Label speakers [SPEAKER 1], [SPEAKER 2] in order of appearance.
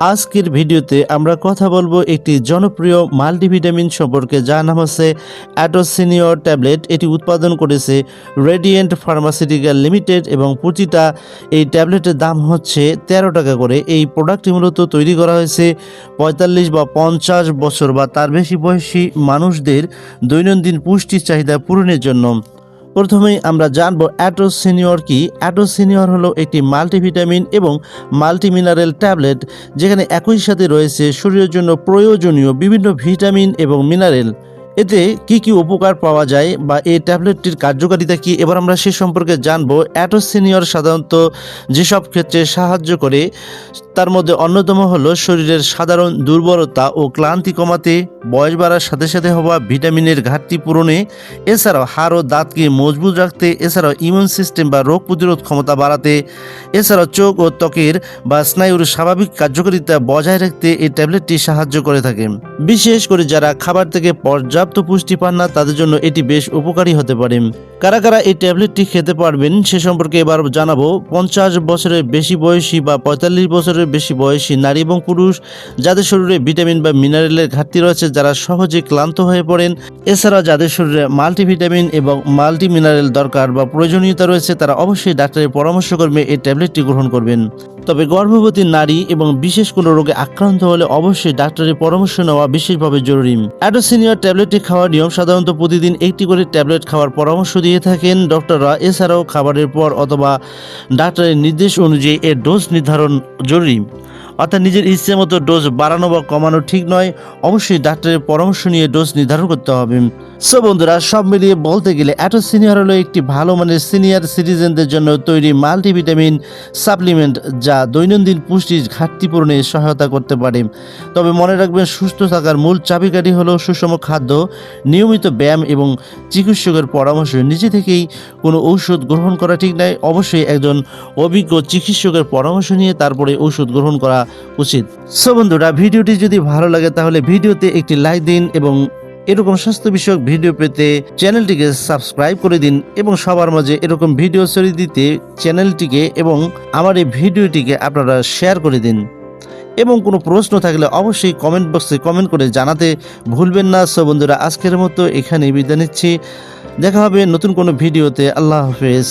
[SPEAKER 1] আজকের ভিডিওতে আমরা কথা বলব একটি জনপ্রিয় মাল্টিভিটামিন সম্পর্কে, যার নাম হচ্ছে অ্যাটোসিনিয়র ট্যাবলেট। এটি উৎপাদন করেছে রেডিয়েন্ট ফার্মাসিউটিক্যাল লিমিটেড এবং প্রতিটা এই ট্যাবলেটের দাম হচ্ছে তেরো টাকা করে। এই প্রোডাক্টটি মূলত তৈরি করা হয়েছে পঁয়তাল্লিশ বা পঞ্চাশ বছর বা তার বেশি বয়সী মানুষদের দৈনন্দিন পুষ্টির চাহিদা পূরণের জন্য। প্রথমেই আমরা জানব অ্যাটোসিনিয়র কি। অ্যাটোসিনিয়র হলো একটি মাল্টিভিটামিন এবং মাল্টিমিনারেল ট্যাবলেট, যেখানে একই সাথে রয়েছে শরীরের জন্য প্রয়োজনীয় বিভিন্ন ভিটামিন এবং মিনারেল। এতে কি কি উপকার পাওয়া যায় বা এই ট্যাবলেটটির কার্যকারিতা কি? এবার আমরা সে সম্পর্কে জানব। অ্যাটোসিনিয়র সাধারণত যেসব ক্ষেত্রে সাহায্য করে, তার মধ্যে অন্যতম হলো শরীরের সাধারণ দুর্বলতা ও ক্লান্তি কমাতে, বয়স বাড়ার সাথে সাথে হওয়া ভিটামিনের ঘাটতি পূরণে, এছাড়াও হাড় ও দাঁতকে মজবুত রাখতে, এছাড়াও ইমিউন সিস্টেম বা রোগ প্রতিরোধ ক্ষমতা বাড়াতে, এছাড়াও চোখ ও ত্বকের বা স্নায়ুর স্বাভাবিক কার্যকারিতা বজায় রাখতে এই ট্যাবলেটটি সাহায্য করে থাকে। বিশেষ করে যারা খাবার থেকে পর্যাপ্ত পুষ্টি পান না, তাদের জন্য এটি বেশ উপকারী হতে পারে। কারা কারা এই ট্যাবলেটটি খেতে পারবেন, সে সম্পর্কে এবার জানাব। পঞ্চাশ বছরের বেশি বয়সী বা পঁয়তাল্লিশ বছরের বেশি বয়সী নারী এবং পুরুষ, যাদের শরীরে ভিটামিন বা মিনারেলের ঘাটতি রয়েছে, যারা সহজে ক্লান্ত হয়ে পড়েন। এছাড়া যাদের শরীরে মাল্টিভিটামিন এবং মাল্টি মিনারেল দরকার বা প্রয়োজনীয়তা রয়েছে, তারা অবশ্যই ডাক্তারের পরামর্শ করবে এই ট্যাবলেটটি গ্রহণ করবেন। তবে গর্ভবতী নারী এবং বিশেষ কোনো রোগে আক্রান্ত হলে অবশ্যই ডাক্তারের পরামর্শ নেওয়া বিশেষভাবে জরুরি। অ্যাডোসিনিয়র ট্যাবলেটটি খাওয়ার নিয়ম সাধারণত প্রতিদিন একটি করে ট্যাবলেট খাওয়ার পরামর্শ দিয়ে থাকেন ডক্টররা এছাড়াও খাবারের পর অথবা ডাক্তারের নির্দেশ অনুযায়ী এর ডোজ নির্ধারণ জরুরি। অর্থাৎ নিজের ইচ্ছে মতো ডোজ বাড়ানো বা কমানো ঠিক নয়। অবশ্যই ডাক্তারের পরামর্শ নিয়ে ডোজ নির্ধারণ করতে হবে। সো বন্ধুরা, সব মিলিয়ে বলতে গেলে অ্যাটো সিনিয়র হলো একটি ভালো মানের সিনিয়র সিটিজেনদের জন্য তৈরি মাল্টিভিটামিন সাপ্লিমেন্ট যা দৈনন্দিন পুষ্টির ঘাটতি পূরণে সহায়তা করতে পারে। তবে মনে রাখবেন, সুস্থ থাকার মূল চাবিকাঠি হলো সুষম খাদ্য, নিয়মিত ব্যায়াম এবং চিকিৎসকের পরামর্শ। নিজে থেকেই কোনো ঔষধ গ্রহণ করা ঠিক নয়। অবশ্যই একজন অভিজ্ঞ চিকিৎসকের পরামর্শ নিয়ে তারপরে ঔষধ গ্রহণ করা উচিত। সো বন্ধুরা, ভিডিওটি যদি ভালো লাগে, তাহলে ভিডিওতে একটি লাইক দিন এবং এরকম স্বাস্থ্য বিষয়ক ভিডিও পেতে চ্যানেলটিকে সাবস্ক্রাইব করে দিন এবং সবার মাঝে এরকম ভিডিও ছড়িয়ে দিতে চ্যানেলটিকে এবং আমার এই ভিডিওটিকে আপনারা শেয়ার করে দিন। এবং কোনো প্রশ্ন থাকলে অবশ্যই কমেন্ট বক্সে কমেন্ট করে জানাতে ভুলবেন না। সো বন্ধুরা, আজকের মতো এখানেই বিদায় নিচ্ছি। দেখা হবে নতুন কোনো ভিডিওতে। আল্লাহ হাফেজ।